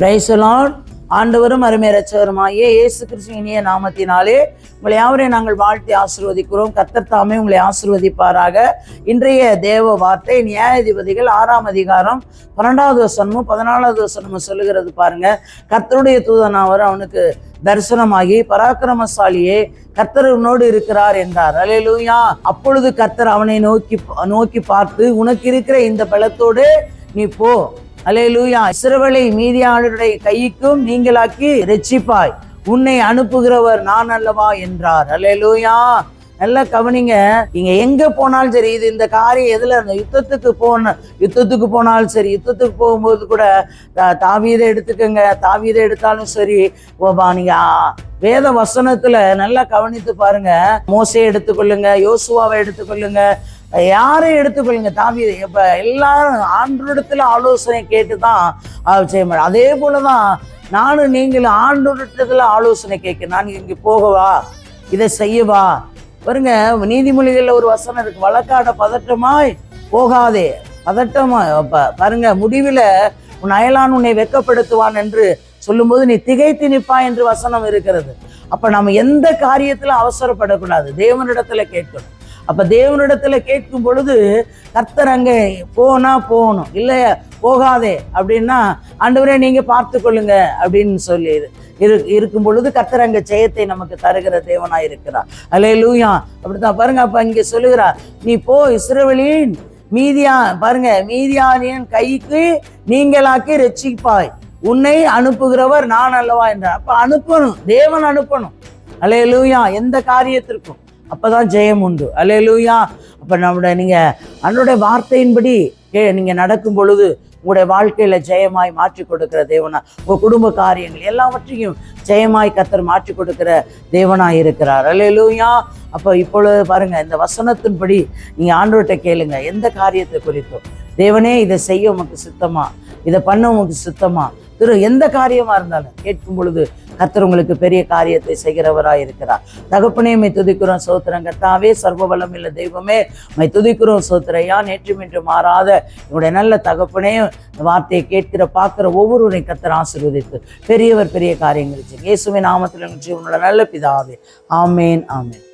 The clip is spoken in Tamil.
பிரைசலான் ஆண்டவரும் அருமை ரச்சகருமாயே இயேசு கிறிஸ்து இனிய நாமத்தினாலே உங்களை யாவரையும் நாங்கள் வாழ்த்தி ஆசிர்வதிக்கிறோம். கத்தர் தாமே உங்களை ஆசீர்வதிப்பாராக. இன்றைய தேவ வார்த்தை நியாயாதிபதிகள் ஆறாம் அதிகாரம் பன்னெண்டாவது வசனமும் பதினாலாவது வசனமும் சொல்லுகிறது பாருங்க. கர்த்தருடைய தூதனாவர் அவனுக்கு தரிசனமாகி பராக்கிரமசாலியே கர்த்தர் உன்னோடு இருக்கிறார் என்றார். அலையலூயா அப்பொழுது கர்த்தர் அவனை நோக்கி நோக்கி பார்த்து உனக்கு இருக்கிற இந்த பலத்தோடு நீ போ. அலையலூயா இஸ்ரவேலை மீதியாளருடைய கைக்கும் நீங்களாக்கி ரட்சிப்பாய் உன்னை அனுப்புகிறவர் நான் அல்லவா என்றார். அலையலூயா நல்லா கவனிங்க. நீங்க எங்க போனாலும் சரி இது இந்த காரியம் எதுல இருந்த யுத்தத்துக்கு போன யுத்தத்துக்கு போனாலும் சரி யுத்தத்துக்கு போகும்போது கூட தா- தாவீதை எடுத்துக்கோங்க தாவீதை எடுத்தாலும் சரி ஓபா நீங்க வேத வசனத்துல நல்லா கவனித்து பாருங்க. மோசையை எடுத்துக்கொள்ளுங்க யோசுவாவை எடுத்துக்கொள்ளுங்க யாரை எடுத்துக்கொள்ளுங்க. தாவி இப்போ எல்லாரும் ஆண்டோடத்துல ஆலோசனை கேட்டு தான் செய்ய முடியும். அதே போலதான் நானும் நீங்களும் ஆண்டோடத்துல ஆலோசனை கேட்க நான் இங்கே போகவா? இதை செய்யவா? பாருங்க நீதிமொழிகளில் ஒரு வசனம் இருக்கு வழக்காட பதட்டமாய் போகாதே. பதட்டமா பாருங்க முடிவில் உன் அயலான் உன்னை வெக்கப்படுத்துவான் என்று சொல்லும்போது நீ திகைத்து நிற்பா என்று வசனம் இருக்கிறது. அப்ப நம்ம எந்த காரியத்துல அவசரப்படக்கூடாது. தேவனிடத்துல கேட்கணும். அப்ப தேவனிடத்தில் கேட்கும் பொழுது கர்த்தர் அங்கே போனா போகணும். இல்லையா? போகாதே. அப்படின்னா ஆண்டவரே நீங்க பார்த்து கொள்ளுங்க. அப்படின்னு சொல்லி இரு இருக்கும் பொழுது கர்த்தர் அங்கே ஜெயத்தை நமக்கு தருகிற தேவனா இருக்கிறார். அலே லூயா அப்படித்தான் பாருங்க அப்ப இங்க சொல்லுகிறார் நீ போ இஸ்ரவேலின் மீதியா பாருங்க மீதியானியன் கைக்கு நீங்களாக்கி ரட்சிப்பாய் உன்னை அனுப்புகிறவர் நான் அல்லவா என்றார். அப்ப அனுப்பணும் தேவன் அனுப்பணும். அலே லூயா எந்த காரியத்திற்கும். அப்பதான் ஜெயம் உண்டு. அலே அப்போ அப்ப நம்முடைய நீங்க அன்னுடைய வார்த்தையின்படி கே- நீங்கள் நடக்கும் பொழுது உங்களுடைய வாழ்க்கையில ஜெயமாய் மாற்றி கொடுக்கிற தேவனா உங்கள் குடும்ப காரியங்கள் எல்லாவற்றையும் ஜெயமாய் கத்தர் மாற்றி கொடுக்கிற தேவனாக இருக்கிறார். அல்லேலூயா. அப்போ இப்பொழுது பாருங்க இந்த வசனத்தின்படி நீங்க ஆண்டோட்ட கேளுங்க எந்த காரியத்தை குறித்தும் தேவனே இதை செய்ய உமக்கு சுத்தமாக இதை பண்ண உமக்கு சுத்தமாக திரு எந்த காரியமா இருந்தாலும் கேட்கும் பொழுது கர்த்தர் உங்களுக்கு பெரிய காரியத்தை செய்கிறவராய் இருக்கிறார். தகப்பனே மை துதிக்கிறோம் சோத்திரம். கத்தாவே சர்வ வளம் இல்லை தெய்வமே மை துதிக்கிறோம் சோத்திரையா நேற்றும் இன்று மாறாத என்னுடைய நல்ல தகப்பனே இந்த வார்த்தையை கேட்கிற பார்க்கிற ஒவ்வொருவரையும் கத்தர் ஆசீர்வதித்து பெரியவர் பெரிய காரியங்கள் இயேசுவின் நாமத்தில் நிகழ்ச்சி உன்னோட நல்ல பிதாவே. ஆமேன் ஆமேன்.